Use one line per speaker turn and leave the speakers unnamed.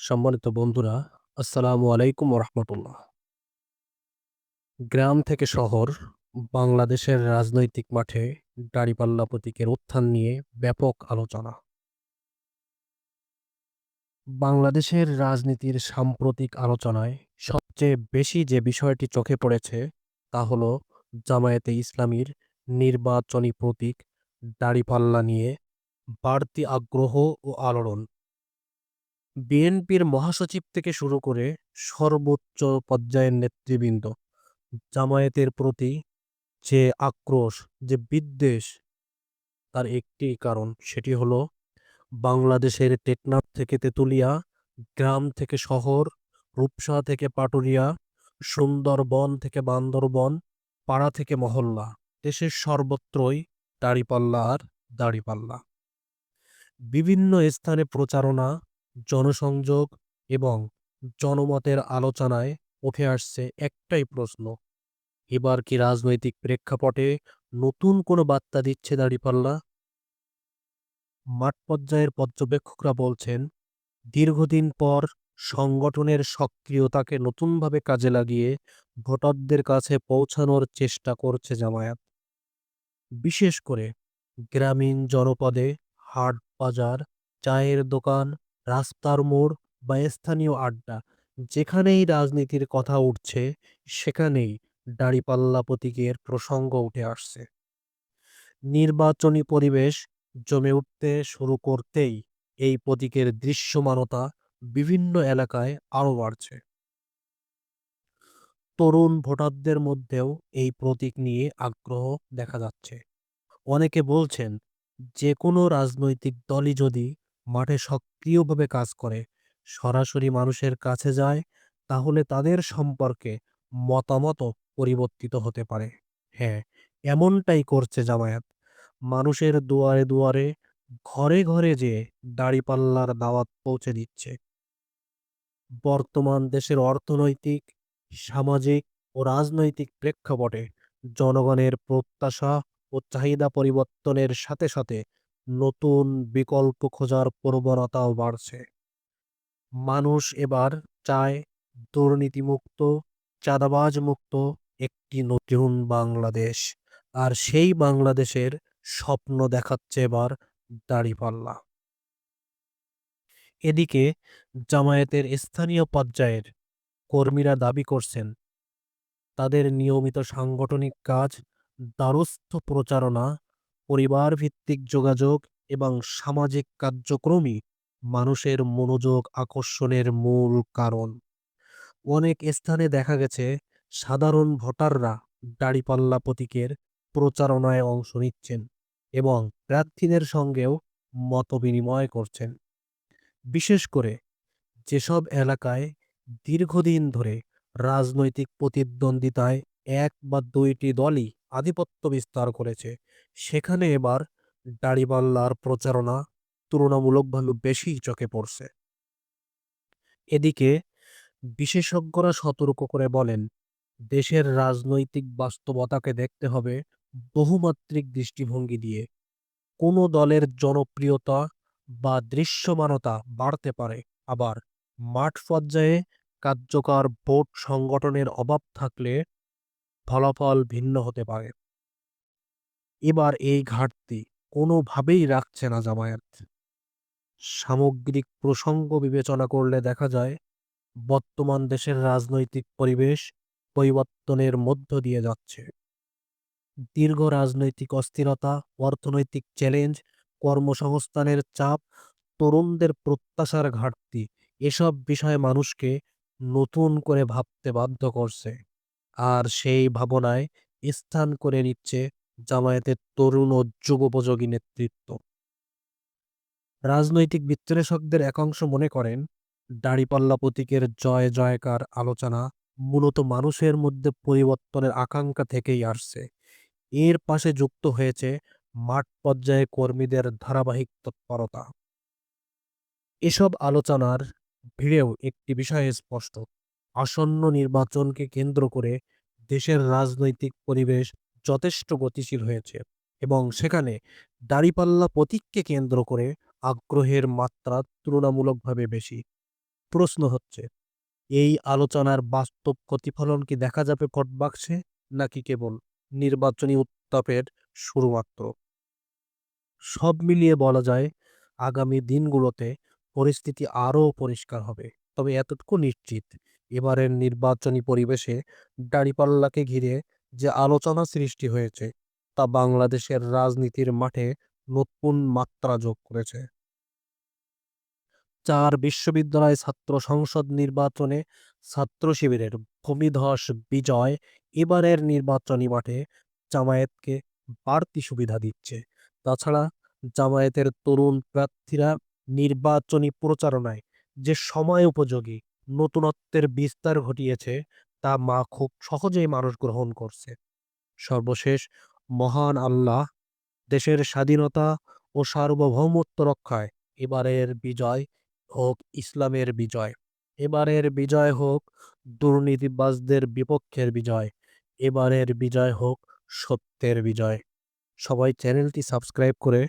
সম্মানিত বন্ধুরা, আসসালামু আলাইকুম রহমতুল্লাহ গ্রাম থেকে শহর, বাংলাদেশের রাজনৈতিক মাঠে দাঁড়িপাল্লা প্রতীকের উত্থান নিয়ে ব্যাপক আলোচনা। বাংলাদেশের রাজনীতির সাম্প্রতিক আলোচনায় সবচেয়ে বেশি যে বিষয়টি চোখে পড়েছে, তা হল জামায়াতে ইসলামীর নির্বাচনী প্রতীক দাঁড়িপাল্লা নিয়ে বাড়তি আগ্রহ ও আলোড়ন। বিএনপির মহাসচিব থেকে শুরু করে সর্বোচ্চ পর্যায়ের নেতৃবৃন্দ, জামায়াতের প্রতি যে আক্রোশ, যে বিদ্বেষ, তার একটি কারণ সেটি হলো বাংলাদেশের টেকনাফ থেকে তেঁতুলিয়া, গ্রাম থেকে শহর, রূপসা থেকে পাটুরিয়া, সুন্দরবন থেকে বান্দরবন, পাড়া থেকে মহল্লা, দেশের সর্বত্রই দাড়িপাল্লা আর দাড়িপাল্লা। বিভিন্ন স্থানে প্রচারণা জনসংযোগ এবং জনমতের আলোচনায় উঠে আসছে একটাই প্রশ্ন। এবার কি রাজনৈতিক প্রেক্ষাপটে নতুন কোনো বার্তা দিচ্ছে দাঁড়িপাল্লা? মাঠ পর্যায়ের পর্যবেক্ষকরা বলছেন, দীর্ঘদিন পর সংগঠনের সক্রিয়তাকে নতুনভাবে কাজে লাগিয়ে ভোটারদের কাছে পৌঁছানোর চেষ্টা করছে জামায়াত। বিশেষ করে গ্রামীণ জনপদে হাট বাজার, চায়ের দোকান রাস্তার মোড় বা স্থানীয় আড্ডা। যেখানেই রাজনীতির কথা উঠছে, সেখানেই দাঁড়িপাল্লা প্রতীকের প্রসঙ্গ উঠে আসছে। নির্বাচনী পরিবেশ জমে উঠতে শুরু করতেই এই প্রতীকের দৃশ্যমানতা বিভিন্ন এলাকায় আরও বাড়ছে। তরুণ ভোটারদের মধ্যেও এই প্রতীক নিয়ে আগ্রহ দেখা যাচ্ছে। অনেকে বলছেন, যে কোনো রাজনৈতিক দলই যদি মাঠে সক্রিয়ভাবে কাজ করে, সরাসরি মানুষের কাছে যায়, তাহলে তাদের সম্পর্কে মতামতও পরিবর্তিত হতে পারে। হ্যাঁ এমনটাই করছে জামায়াত। মানুষের দুয়ারে দুয়ারে, ঘরে ঘরে যে দাড়িপাল্লার দাওয়াত পৌঁছে দিচ্ছে। বর্তমান দেশের অর্থনৈতিক, সামাজিক ও রাজনৈতিক প্রেক্ষাপটে জনগণের প্রত্যাশা ও চাহিদা পরিবর্তনের সাথে সাথে নতুন বিকল্প খোঁজার প্রবণতাও বাড়ছে। মানুষ এবার চায় দুর্নীতিমুক্ত চাঁদাবাজ মুক্ত একটি নতুন বাংলাদেশ। আর সেই বাংলাদেশের স্বপ্ন দেখাচ্ছে এবার দাড়িপাল্লা। এদিকে জামায়াতের স্থানীয় পর্যায়ের কর্মীরা দাবি করছেন, তাদের নিয়মিত সাংগঠনিক কাজ, দ্বারস্থ প্রচারণা পরিবার ভিত্তিক যোগাযোগ এবং সামাজিক কার্যক্রমই মানুষের মনোযোগ আকর্ষণের মূল কারণ। অনেক স্থানে দেখা গেছে, সাধারণ ভোটাররা দাড়িপাল্লা প্রতীকের প্রচারণায় অংশ নিচ্ছেন এবং প্রার্থীদের সঙ্গেও মতবিনিময় করছেন। বিশেষ করে যেসব এলাকায় দীর্ঘদিন ধরে রাজনৈতিক প্রতিদ্বন্দ্বিতায় এক বা দুইটি দলই আধিপত্য বিস্তার করেছে সেখানে এবার দাড়িপাল্লার প্রচারণা তুলনামূলকভাবে বেশি চোখে পড়ছে। এদিকে বিশেষজ্ঞরা সতর্ক করে বলেন, দেশের রাজনৈতিক বাস্তবতাকে দেখতে হবে বহুমাত্রিক দৃষ্টিভঙ্গি দিয়ে। কোনো দলের জনপ্রিয়তা বা দৃশ্যমানতা বাড়তে পারে। আবার মাঠ পর্যায়ে কার্যকর ভোট সংগঠনের অভাব থাকলে ফলাফল ভিন্ন হতে পারে। এবার এই ঘাটতি কোনোভাবেই রাখছে না জামায়াত। সামগ্রিক প্রসঙ্গ বিবেচনা করলে দেখা যায়, বর্তমান দেশের রাজনৈতিক পরিবেশ পরিবর্তনের মধ্য দিয়ে যাচ্ছে। দীর্ঘ রাজনৈতিক অস্থিরতা, অর্থনৈতিক চ্যালেঞ্জ, কর্মসংস্থানের চাপ, তরুণদের প্রত্যাশার ঘাটতি, এসব বিষয়ে মানুষকে নতুন করে ভাবতে বাধ্য করছে। আর সেই ভাবনায় স্থান করে নিচ্ছে জামায়াতের তরুণ ও যুগোপযোগী নেতৃত্ব। রাজনৈতিক বিশ্লেষকদের একাংশ মনে করেন, দাড়িপাল্লা প্রতীকের জয় জয়কার আলোচনা মূলত মানুষের মধ্যে পরিবর্তনের আকাঙ্ক্ষা থেকেই আসছে। এর পাশে যুক্ত হয়েছে মাঠ পর্যায়ে কর্মীদের ধারাবাহিক তৎপরতা। এসব আলোচনার ভিড়েও একটি বিষয় স্পষ্ট। আসন্ন নির্বাচনকে কেন্দ্র করে দেশের রাজনৈতিক পরিবেশ যথেষ্ট গতিশীল হয়েছে এবং সেখানে দাড়িপাল্লা প্রতীককে কেন্দ্র করে আগ্রহের মাত্রা তুলনামূলকভাবে বেশি। প্রশ্ন হচ্ছে, এই আলোচনার বাস্তব প্রতিফলন কি দেখা যাবে ভোট বাক্সে নাকি কেবল নির্বাচনী উত্তাপের শুরু মাত্র সব মিলিয়ে বলা যায়, আগামী দিনগুলোতে পরিস্থিতি আরও পরিষ্কার হবে। তবে এতটুকু নিশ্চিত, এবারের নির্বাচনী পরিবেশে দাঁড়িপাল্লাকে ঘিরে যে আলোচনা সৃষ্টি হয়েছে, তা বাংলাদেশের রাজনীতির মাঠে নতুন মাত্রা যোগ করেছে। চার বিশ্ববিদ্যালয় ছাত্র সংসদ নির্বাচনে ছাত্র শিবিরের ভূমিধস বিজয় এবারের নির্বাচনী মাঠে জামায়াতকে বাড়তি সুবিধা দিচ্ছে। তাছাড়া জামায়াতের তরুণ প্রার্থীরা নির্বাচনী প্রচারণায় যে সময় উপযোগী নতুনত্বের বিস্তার ঘটিয়েছে তা মা খুব সহজেই মানুষ গ্রহণ করছে। সর্বশেষ মহান আল্লাহ দেশের স্বাধীনতা ও সার্বভৌমত্ব রক্ষায় এবারের বিজয় হোক ইসলামের বিজয়, এবারের বিজয় হোক দুর্নীতিবাজদের বিপক্ষের বিজয়, এবারের বিজয় হোক সত্যের বিজয়। সবাই চ্যানেলটি সাবস্ক্রাইব করে